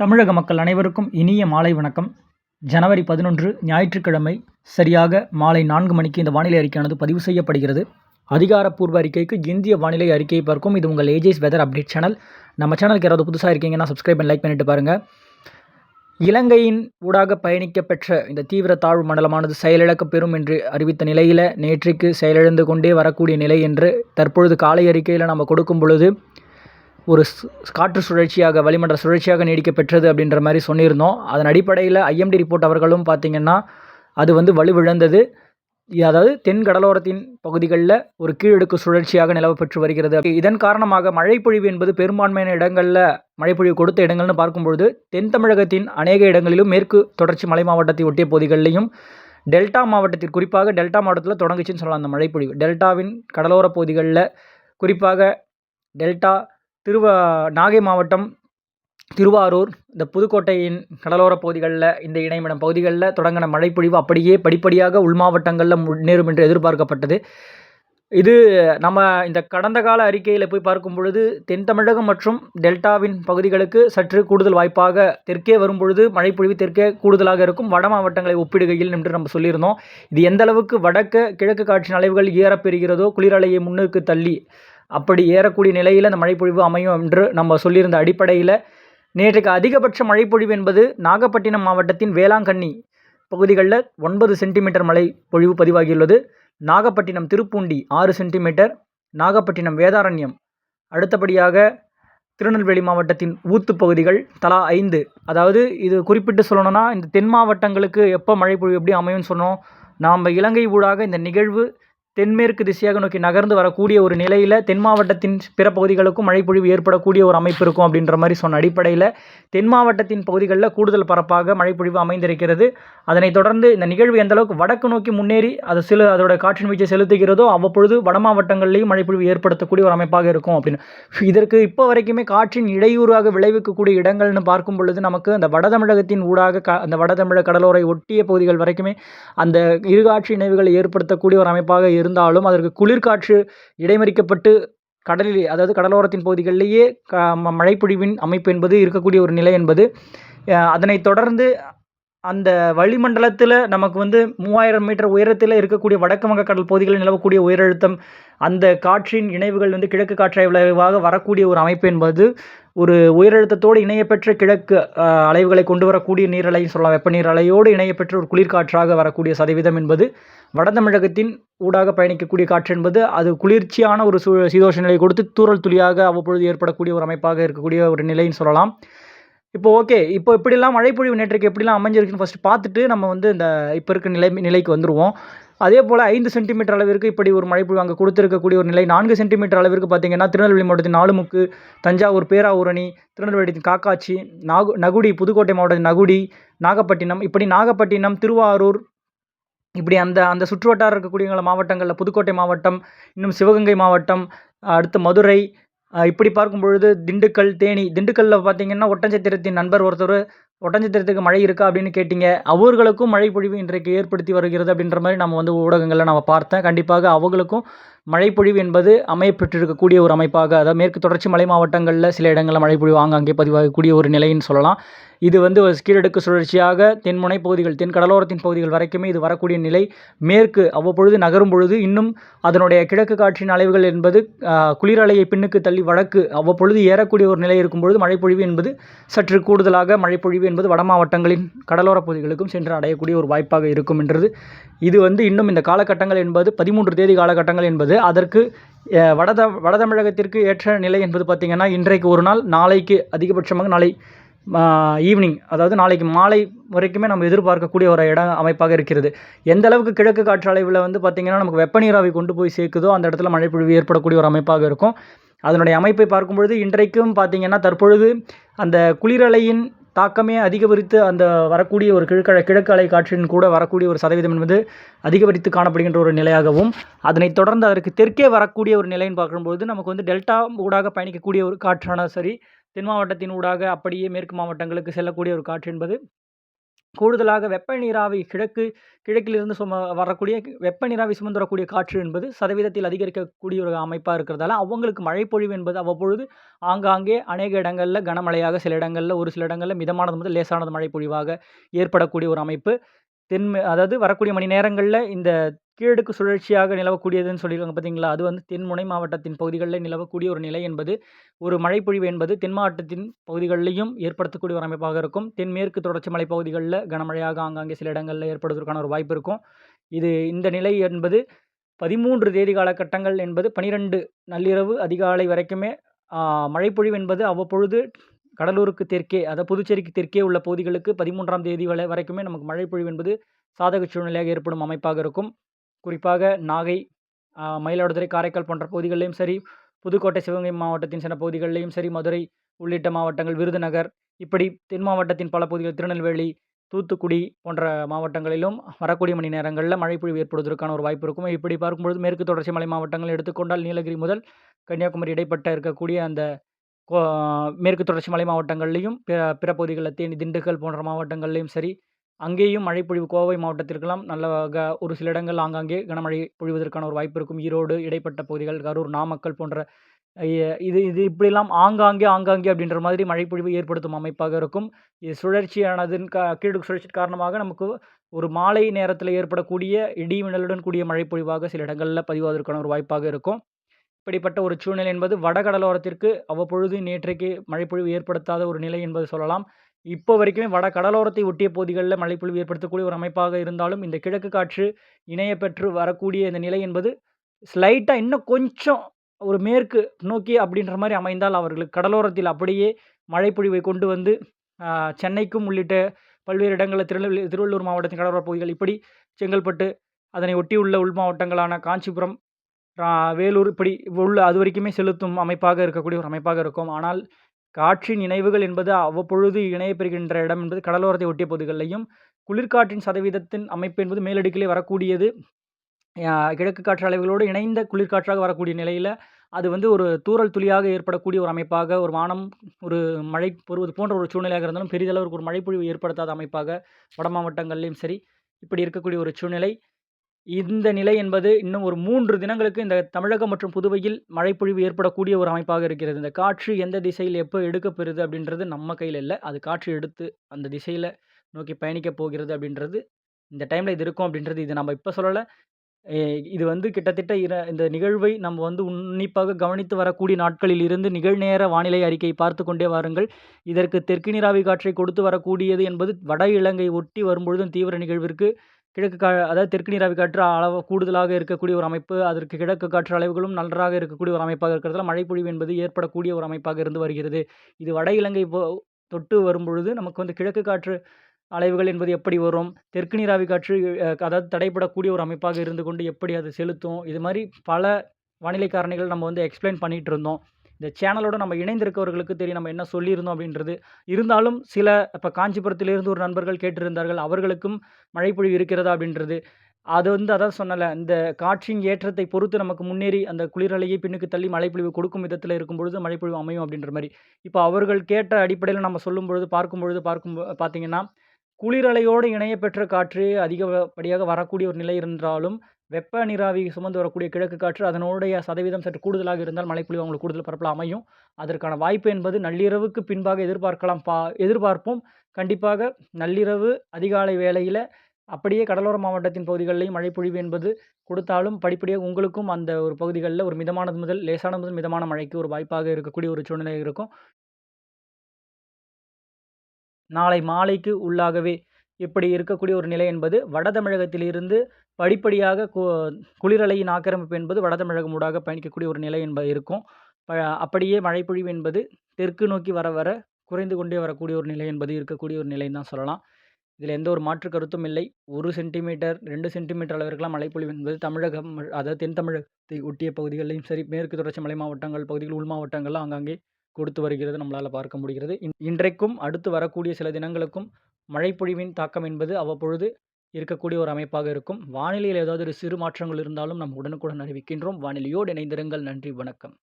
தமிழக மக்கள் அனைவருக்கும் இனிய மாலை வணக்கம். ஜனவரி பதினொன்று ஞாயிற்றுக்கிழமை சரியாக மாலை நான்கு மணிக்கு இந்த வானிலை அறிக்கையானது பதிவு செய்யப்படுகிறது. அதிகாரப்பூர்வ அறிக்கைக்கு இந்திய வானிலை அறிக்கையை பார்க்கும். இது உங்கள் ஏஜேஸ் வெதர் அப்டேட் சேனல் நம்ம சேனலுக்கு யாராவது புதுசாக இருக்கீங்கன்னா சப்ஸ்கிரைப் பண்ணி லைக் பண்ணிட்டு பாருங்கள் இலங்கையின் ஊடாக பயணிக்க பெற்ற இந்த தீவிர தாழ்வு மண்டலமானது செயலிழக்கப் பெறும் என்று அறிவித்த நிலையில் நேற்றைக்கு செயலிழந்து கொண்டே வரக்கூடிய நிலை என்று தற்பொழுது காலை அறிக்கையில் நம்ம கொடுக்கும் பொழுது ஒரு காற்று சுழற்சியாக வளிமண்டல சுழற்சியாக நீடிக்க பெற்றது அப்படின்ற மாதிரி சொல்லியிருந்தோம் அதன் அடிப்படையில் ஐஎம்டி ரிப்போர்ட் அவர்களும் பார்த்திங்கன்னா அது வந்து வலுவிழந்தது. அதாவது தென் கடலோரத்தின் பகுதிகளில் ஒரு கீழடுக்கு சுழற்சியாக நிலவ பெற்று வருகிறது. இதன் காரணமாக மழைப்பொழிவு என்பது பெரும்பான்மையான இடங்களில் மழைப்பொழிவு கொடுத்த இடங்கள்னு பார்க்கும்பொழுது தென் தமிழகத்தின் அநேக இடங்களிலும் மேற்கு தொடர்ச்சி மலை மாவட்டத்தை ஒட்டிய பகுதிகளிலையும் டெல்டா மாவட்டத்தில் குறிப்பாக டெல்டா மாவட்டத்தில் தொடங்குச்சுன்னு சொல்லலாம் அந்த மழைப்பொழிவு. டெல்டாவின் கடலோர பகுதிகளில் குறிப்பாக டெல்டா திருவ நாகை மாவட்டம் திருவாரூர் இந்த புதுக்கோட்டையின் கடலோர பகுதிகளில் இந்த இணைமிடம் பகுதிகளில் தொடங்கின மழைப்பொழிவு அப்படியே படிப்படியாக உள் மாவட்டங்களில் முன்னேறும் என்று எதிர்பார்க்கப்பட்டது. இது நம்ம இந்த கடந்த கால அறிக்கையில் போய் பார்க்கும் பொழுது தென் தமிழகம் மற்றும் டெல்டாவின் பகுதிகளுக்கு சற்று கூடுதல் வாய்ப்பாக தெற்கே வரும் பொழுது மழைப்பொழிவு தெற்கே கூடுதலாக இருக்கும். வட மாவட்டங்களை ஒப்பிடுகையில் என்று நம்ம சொல்லியிருந்தோம். இது எந்த அளவுக்கு வடக்கு கிழக்கு காற்றின் அலைவுகள் ஏறப்பெறுகிறதோ குளிரலையை முன்னுக்கு தள்ளி அப்படி ஏறக்கூடிய நிலையில் அந்த மழைப்பொழிவு அமையும் என்று நம்ம சொல்லியிருந்த அடிப்படையில் நேற்றைக்கு அதிகபட்ச மழைப்பொழிவு என்பது நாகப்பட்டினம் மாவட்டத்தின் வேளாங்கண்ணி பகுதிகளில் ஒன்பது சென்டிமீட்டர் மழை பொழிவு பதிவாகியுள்ளது. நாகப்பட்டினம் திருப்பூண்டி ஆறு சென்டிமீட்டர் நாகப்பட்டினம் வேதாரண்யம் அடுத்தபடியாக திருநெல்வேலி மாவட்டத்தின் ஊத்து பகுதிகள் தலா ஐந்து. அதாவது இது குறிப்பிட்டு சொல்லணும்னா இந்த தென் மாவட்டங்களுக்கு எப்போ மழைப்பொழிவு எப்படி அமையும்னு சொன்னோம். நாம் இலங்கை ஊடாக இந்த நிகழ்வு தென்மேற்கு திசையாக நோக்கி நகர்ந்து வரக்கூடிய ஒரு நிலையில் தென் மாவட்டத்தின் பிற பகுதிகளுக்கும் மழைப்பொழிவு ஏற்படக்கூடிய ஒரு அமைப்பு இருக்கும் அப்படின்ற மாதிரி சொன்ன அடிப்படையில் தென் மாவட்டத்தின் பகுதிகளில் கூடுதல் பரப்பாக மழைப்பொழிவு அமைந்திருக்கிறது. அதனைத் தொடர்ந்து இந்த நிகழ்வு எந்த அளவுக்கு வடக்கு நோக்கி முன்னேறி அது சில அதோட காற்றின் வீச்சை செலுத்துகிறதோ அவ்வப்பொழுது வட மாவட்டங்கள்லேயும் மழைப்பொழிவு ஏற்படுத்தக்கூடிய ஒரு அமைப்பாக இருக்கும் அப்படின்னு. இதற்கு இப்போ வரைக்குமே காற்றின் இடையூறாக விளைவிக்கக்கூடிய இடங்கள்னு பார்க்கும் பொழுது நமக்கு அந்த வட தமிழகத்தின் ஊடாக க அந்த வட தமிழக கடலோரை ஒட்டிய பகுதிகள் வரைக்குமே அந்த இருகாட்சி இணைவுகளை ஏற்படுத்தக்கூடிய ஒரு அமைப்பாக இருந்தாலும் அதற்கு குளிர்காற்று இடைமறிக்கப்பட்டு கடலில் அதாவது கடலோரத்தின் பகுதிகளிலேயே க ம- மழைப்பொழிவின் அமைப்பு என்பது இருக்கக்கூடிய ஒரு நிலை என்பது அதனைத் தொடர்ந்து அந்த வளிமண்டலத்தில் நமக்கு வந்து மூவாயிரம் மீட்டர் உயரத்தில் இருக்கக்கூடிய வடக்கு வங்கக்கடல் பகுதிகளில் நிலவக்கூடிய உயரழுத்தம் அந்த காற்றின் இணைவுகள் வந்து கிழக்கு காற்றை விளைவாக வரக்கூடிய ஒரு அமைப்பு என்பது ஒரு உயரழுத்தத்தோடு இணையப்பெற்ற கிழக்கு அலைவுகளை கொண்டு வரக்கூடிய நீரலைன்னு சொல்லலாம். வெப்பநீர் அலையோடு இணையப்பெற்ற ஒரு குளிர்காற்றாக வரக்கூடிய சதவீதம் என்பது வட தமிழகத்தின் ஊடாக பயணிக்கக்கூடிய காற்று என்பது அது குளிர்ச்சியான ஒரு சூ சீதோஷ நிலை கொடுத்து தூரல் துளியாக அவ்வப்பொழுது ஏற்படக்கூடிய ஒரு அமைப்பாக இருக்கக்கூடிய ஒரு நிலைன்னு சொல்லலாம். இப்போ ஓகே இப்போ இப்படிலாம் மழைப்பொழிவு நேற்றுக்கு எப்படிலாம் அமைஞ்சிருக்குன்னு ஃபஸ்ட்டு பார்த்துட்டு நம்ம வந்து இந்த இப்போ இருக்க நிலை நிலைக்கு வந்துடுவோம் அதே போல் ஐந்து சென்டிமீட்டர் அளவிற்கு இப்படி ஒரு மழைப்பொழிவு அங்கே கொடுத்துருக்கக்கூடிய ஒரு நிலை நான்கு சென்டிமீட்டர் அளவிற்கு பார்த்தீங்கன்னா திருநெல்வேலி மாவட்டத்தின் நாலுமுக்கு தஞ்சாவூர் பேராவூரணி திருநெல்வேலி காக்காட்சி நாகு நகுடி புதுக்கோட்டை மாவட்டத்தின் நகுடி நாகப்பட்டினம் இப்படி நாகப்பட்டினம் திருவாரூர் இப்படி அந்த அந்த சுற்றுவட்டாரம் இருக்கக்கூடிய மாவட்டங்களில் புதுக்கோட்டை மாவட்டம் இன்னும் சிவகங்கை மாவட்டம் அடுத்து மதுரை இப்படி பார்க்கும் பொழுது திண்டுக்கல் தேனி திண்டுக்கல்லில் பார்த்தீங்கன்னா ஒட்டஞ்சத்திரத்தின் நண்பர் ஒருத்தர் ஒட்டஞ்சத்திரத்துக்கு மழை இருக்கா? அப்படின்னு கேட்டிங்க. அவர்களுக்கும் மழை பொழிவு இன்றைக்கு ஏற்படுத்தி வருகிறது அப்படின்ற மாதிரி நம்ம வந்து ஊடகங்களில் நம்ம பார்த்தேன். கண்டிப்பாக அவங்களுக்கும் மழைப்பொழிவு என்பது அமையப்பெற்றிருக்கக்கூடிய ஒரு அமைப்பாக அதாவது மேற்கு தொடர்ச்சி மலை மாவட்டங்களில் சில இடங்களில் மழைப்பொழிவு ஆங்காங்கே பதிவாகக்கூடிய ஒரு நிலைன்னு சொல்லலாம். இது வந்து ஒரு கீழடுக்கு சுழற்சியாக தென்முனை பகுதிகள் தென் கடலோரத்தின் பகுதிகள் வரைக்குமே இது வரக்கூடிய நிலை. மேற்கு அவ்வப்பொழுது நகரும் பொழுது இன்னும் அதனுடைய கிழக்கு காற்றின் அலைவுகள் என்பது குளிரலையை பின்னுக்கு தள்ளி வடக்கு அவ்வப்பொழுது ஏறக்கூடிய ஒரு நிலை இருக்கும் பொழுது மழைப்பொழிவு என்பது சற்று கூடுதலாக மழைப்பொழிவு என்பது வட மாவட்டங்களின் கடலோர பகுதிகளுக்கும் சென்று அடையக்கூடிய ஒரு வாய்ப்பாக இருக்கும் என்றது. இது வந்து இன்னும் இந்த காலகட்டங்கள் என்பது பதிமூன்று தேதி காலகட்டங்கள் என்பது அதற்கு வட வட தமிழகத்திற்கு ஏற்ற நிலை என்பது பார்த்திங்கன்னா இன்றைக்கு ஒரு நாள் நாளைக்கு அதிகபட்சமாக நாளை ஈவினிங் அதாவது நாளைக்கு மாலை வரைக்குமே நம்ம எதிர்பார்க்கக்கூடிய ஒரு இடம் அமைப்பாக இருக்கிறது. எந்த அளவுக்கு கிழக்கு காற்று அலைவில் வந்து பார்த்திங்கன்னா நமக்கு வெப்பநீராவி கொண்டு போய் சேர்க்குதோ அந்த இடத்துல மழைப்பொழிவு ஏற்படக்கூடிய ஒரு அமைப்பாக இருக்கும். அதனுடைய அமைப்பை பார்க்கும்பொழுது இன்றைக்கும் பார்த்திங்கன்னா தற்பொழுது அந்த குளிரலையின் தாக்கமே அதிகரித்து அந்த வரக்கூடிய ஒரு கிழக்கு கிழக்கு அலை காற்றின் கூட வரக்கூடிய ஒரு சதவீதம் என்பது அதிகரித்து காணப்படுகின்ற ஒரு நிலையாகவும் அதனைத் தொடர்ந்து அதற்கு தெற்கே வரக்கூடிய ஒரு நிலைன்னு பார்க்கும்போது நமக்கு வந்து டெல்டா ஊடாக பயணிக்கக்கூடிய ஒரு காற்றான சரி தென் மாவட்டத்தின் ஊடாக அப்படியே மேற்கு மாவட்டங்களுக்கு செல்லக்கூடிய ஒரு காற்று என்பது கூடுதலாக வெப்ப நீராவி கிழக்கு கிழக்கிலிருந்து சும வரக்கூடிய வெப்ப நீராவி சுமந்து வரக்கூடிய காற்று என்பது சதவீதத்தில் அதிகரிக்கக்கூடிய ஒரு அமைப்பாக இருக்கிறதால அவங்களுக்கு மழைப்பொழிவு என்பது அவ்வப்பொழுது ஆங்காங்கே அநேக இடங்களில் கனமழையாக சில இடங்களில் ஒரு சில இடங்களில் மிதமானது முதல் லேசானது மழைப்பொழிவாக ஏற்படக்கூடிய ஒரு அமைப்பு. தென் அதாவது வரக்கூடிய மணி நேரங்களில் இந்த கீழடுக்கு சுழற்சியாக நிலவக்கூடியதுன்னு சொல்லியிருக்காங்க பார்த்தீங்களா? அது வந்து தென்முனை மாவட்டத்தின் பகுதிகளில் நிலவக்கூடிய ஒரு நிலை என்பது ஒரு மழைப்பொழிவு என்பது தென் மாவட்டத்தின் பகுதிகளிலையும் ஏற்படுத்தக்கூடிய ஒரு அமைப்பாக இருக்கும். தென்மேற்கு தொடர்ச்சி மலை பகுதிகளில் கனமழையாக ஆங்காங்கே சில இடங்களில் ஏற்படுவதற்கான ஒரு வாய்ப்பு இருக்கும். இது இந்த நிலை என்பது பதிமூன்று தேதி காலகட்டங்கள் என்பது பனிரெண்டு நள்ளிரவு அதிகாலை வரைக்குமே மழைப்பொழிவு என்பது அவ்வப்பொழுது கடலூருக்கு தெற்கே அதாவது புதுச்சேரிக்கு தெற்கே உள்ள பகுதிகளுக்கு பதிமூன்றாம் தேதி வரை வரைக்குமே நமக்கு மழைப்பொழிவு என்பது சாதக சூழ்நிலையாக ஏற்படும் அமைப்பாக இருக்கும். குறிப்பாக நாகை மயிலாடுதுறை காரைக்கால் போன்ற பகுதிகளிலும் சரி புதுக்கோட்டை சிவகங்கை மாவட்டத்தின் சில பகுதிகளிலும் சரி மதுரை உள்ளிட்ட மாவட்டங்கள் விருதுநகர் இப்படி தென் மாவட்டத்தின் பல பகுதிகள் திருநெல்வேலி தூத்துக்குடி போன்ற மாவட்டங்களிலும் வரக்கூடிய மணி நேரங்களில் மழைப்பொழிவு ஏற்படுவதற்கான ஒரு வாய்ப்பு இருக்கும். இப்படி பார்க்கும்பொழுது மேற்கு தொடர்ச்சி மலை மாவட்டங்கள் எடுத்துக்கொண்டால் நீலகிரி முதல் கன்னியாகுமரி இடைப்பட்ட இருக்கக்கூடிய அந்த மேற்கு தொடர்ச்சி மலை மாவட்டங்கள்லேயும் பிற பிற பகுதிகளில் தேனி திண்டுக்கல் போன்ற மாவட்டங்கள்லேயும் சரி அங்கேயும் மழை பொழிவு கோவை மாவட்டத்திற்கெல்லாம் நல்ல க ஒரு சில இடங்கள் ஆங்காங்கே கனமழை பொழிவதற்கான ஒரு வாய்ப்பு இருக்கும். ஈரோடு இடைப்பட்ட பகுதிகள் கரூர் நாமக்கல் போன்ற இது இது இப்படிலாம் ஆங்காங்கே ஆங்காங்கே அப்படின்ற மாதிரி மழைப்பொழிவு ஏற்படுத்தும் அமைப்பாக இருக்கும். இது சுழற்சியானதின் கா கீழ் சுழற்சி காரணமாக நமக்கு ஒரு மாலை நேரத்தில் ஏற்படக்கூடிய இடி மின்னலுடன் கூடிய மழைப்பொழிவாக சில இடங்களில் பதிவாவதற்கான ஒரு வாய்ப்பாக இருக்கும். இப்படிப்பட்ட ஒரு சூழ்நிலை என்பது வடகடலோரத்திற்கு அவ்வப்பொழுது நேற்றைக்கு மழைப்பொழிவு ஏற்படுத்தாத ஒரு நிலை என்பது சொல்லலாம். இப்போ வரைக்குமே வட கடலோரத்தை ஒட்டிய பகுதிகளில் மழைப்பொழிவு ஏற்படுத்தக்கூடிய ஒரு அமைப்பாக இருந்தாலும் இந்த கிழக்கு காற்று இணைய பெற்று வரக்கூடிய இந்த நிலை என்பது ஸ்லைட்டாக இன்னும் கொஞ்சம் ஒரு மேற்கு நோக்கி அப்படின்ற மாதிரி அமைந்தால் அவர்களுக்கு கடலோரத்தில் அப்படியே மழைப்பொழிவை கொண்டு வந்து சென்னைக்கும் உள்ளிட்ட பல்வேறு இடங்களில் திருநெல்வேலி திருவள்ளூர் மாவட்டத்தின் கடலோர பகுதிகள் இப்படி செங்கல்பட்டு அதனை ஒட்டியுள்ள உள் மாவட்டங்களான காஞ்சிபுரம் வேலூர் இப்படி உள்ள அது வரைக்குமே செலுத்தும் அமைப்பாக இருக்கக்கூடிய ஒரு அமைப்பாக இருக்கும். ஆனால் காற்றின் இணைவுகள் என்பது அவ்வப்பொழுது இணையப்பெறுகின்ற இடம் என்பது கடலோரத்தை ஒட்டிய பகுதிகளிலையும் குளிர்காற்றின் சதவீதத்தின் அமைப்பு என்பது மேலடுக்கிலே வரக்கூடியது. கிழக்கு காற்று அலைவுகளோடு இணைந்த குளிர்காற்றாக வரக்கூடிய நிலையில் அது வந்து ஒரு தூரல் துளியாக ஏற்படக்கூடிய ஒரு அமைப்பாக ஒரு வானம் ஒரு மழை பொறுவது போன்ற ஒரு சூழ்நிலையாக இருந்தாலும் பெரிதளவுக்கு ஒரு மழைப்பொழிவு ஏற்படுத்தாத அமைப்பாக வட மாவட்டங்கள்லேயும் சரி இப்படி இருக்கக்கூடிய ஒரு சூழ்நிலை. இந்த நிலை என்பது இன்னும் ஒரு மூன்று தினங்களுக்கு இந்த தமிழகம் மற்றும் புதுவையில் மழைப்பொழிவு ஏற்படக்கூடிய ஒரு அமைப்பாக இருக்கிறது. இந்த காற்று எந்த திசையில் எப்போ எடுக்கப்பெறுது அப்படின்றது நம்ம கையில் இல்லை. அது காற்று எடுத்து அந்த திசையில் நோக்கி பயணிக்க போகிறது அப்படின்றது இந்த டைமில் இது இருக்கும் அப்படின்றது இது நம்ம இப்போ சொல்லலை. இது வந்து கிட்டத்தட்ட இர இந்த நிகழ்வை நம்ம வந்து உன்னிப்பாக கவனித்து வரக்கூடிய நாட்களில் இருந்து நிகழ்நேர வானிலை அறிக்கை பார்த்து கொண்டே வாருங்கள். இதற்கு தெற்கு நீராவி காற்றை கொடுத்து வரக்கூடியது என்பது வட இலங்கை ஒட்டி வரும்பொழுதும் தீவிர நிகழ்விற்கு கிழக்கு கா அதாவது தெற்கு நீராவி காற்று அளவு கூடுதலாக இருக்கக்கூடிய ஒரு அமைப்பு அதற்கு கிழக்கு காற்று அளவுகளும் நன்றாக இருக்கக்கூடிய ஒரு அமைப்பாக இருக்கிறதுல மழைப்பொழிவு என்பது ஏற்படக்கூடிய ஒரு அமைப்பாக இருந்து வருகிறது. இது வட இலங்கை தொட்டு வரும்பொழுது நமக்கு வந்து கிழக்கு காற்று அலைவுகள் என்பது எப்படி வரும்? தெற்கு நீராவி காற்று அதாவது தடைப்படக்கூடிய ஒரு அமைப்பாக இருந்து கொண்டு எப்படி அது செலுத்தும்? இது மாதிரி பல வானிலை காரணிகள் நம்ம வந்து எக்ஸ்பிளைன் பண்ணிகிட்டு இருந்தோம். இந்த சேனலோட நம்ம இணைந்திருக்கவர்களுக்கு தெரியும் நம்ம என்ன சொல்லியிருந்தோம் அப்படின்றது. இருந்தாலும் சில இப்போ காஞ்சிபுரத்திலிருந்து ஒரு நண்பர்கள் கேட்டிருந்தார்கள் அவர்களுக்கும் மழைப்பொழிவு இருக்கிறதா அப்படின்றது. அது வந்து அதான் சொன்னலை இந்த காற்றின் ஏற்றத்தை பொறுத்து நமக்கு முன்னேறி அந்த குளிரலையை பின்னுக்கு தள்ளி மழைப்பொழிவு கொடுக்கும் விதத்தில் இருக்கும் பொழுது மழைப்பொழிவு அமையும் அப்படின்ற மாதிரி. இப்போ அவர்கள் கேட்ட அடிப்படையில் நம்ம சொல்லும் பொழுது பார்க்கும் பொழுது பார்க்கும் பார்த்தீங்கன்னா குளிரலையோடு இணைய பெற்ற காற்று அதிகப்படியாக வரக்கூடிய ஒரு நிலை இருந்தாலும் வெப்ப நீராவி சுமந்து வரக்கூடிய கிழக்கு காற்று அதனுடைய சதவீதம் சற்று கூடுதலாக இருந்தால் மழைப்பொழிவு அவங்களுக்கு கூடுதல் பரப்பில் அமையும். அதற்கான வாய்ப்பு என்பது நள்ளிரவுக்கு பின்பாக எதிர்பார்க்கலாம் பா எதிர்பார்ப்போம். கண்டிப்பாக நள்ளிரவு அதிகாலை வேளையில் அப்படியே கடலோர மாவட்டத்தின் பகுதிகளிலையும் மழைப்பொழிவு என்பது கொடுத்தாலும் படிப்படியாக உங்களுக்கும் அந்த ஒரு பகுதிகளில் ஒரு மிதமானது முதல் லேசானது முதல் மிதமான மழைக்கு ஒரு வாய்ப்பாக இருக்கக்கூடிய ஒரு சூழ்நிலை இருக்கும். நாளை மாலைக்கு உள்ளாகவே இப்படி இருக்கக்கூடிய ஒரு நிலை என்பது வட தமிழகத்திலிருந்து படிப்படியாக கு குளிரலையின் ஆக்கிரமிப்பு என்பது வடதமிழகம் ஊடாக பயணிக்கக்கூடிய ஒரு நிலை என்பது இருக்கும். அப்படியே மழைப்பொழிவு என்பது தெற்கு நோக்கி வர வர குறைந்து கொண்டே வரக்கூடிய ஒரு நிலை என்பது இருக்கக்கூடிய ஒரு நிலைன்னு தான் சொல்லலாம். இதில் எந்த ஒரு மாற்று கருத்தும் இல்லை. ஒரு சென்டிமீட்டர் ரெண்டு சென்டிமீட்டர் அளவிற்கெல்லாம் மழைப்பொழிவு என்பது தமிழகம் அதாவது தென் தமிழகத்தை ஒட்டிய பகுதிகளிலும் சரி மேற்கு தொடர்ச்சி மலை மாவட்டங்கள் பகுதிகள் உள் மாவட்டங்கள்லாம் ஆங்காங்கே கொடுத்து வருகிறது நம்மளால் பார்க்க முடிகிறது. இன்றைக்கும் அடுத்து வரக்கூடிய சில தினங்களுக்கும் மழைப்பொழிவின் தாக்கம் என்பது அவ்வப்பொழுது இருக்கக்கூடிய ஒரு அமைப்பாக இருக்கும். வானிலையில் ஏதாவது ஒரு சிறு மாற்றங்கள் இருந்தாலும் நம் உடனுக்குடன் அறிவிக்கின்றோம். வானிலையோடு இணைந்திருங்கள். நன்றி. வணக்கம்.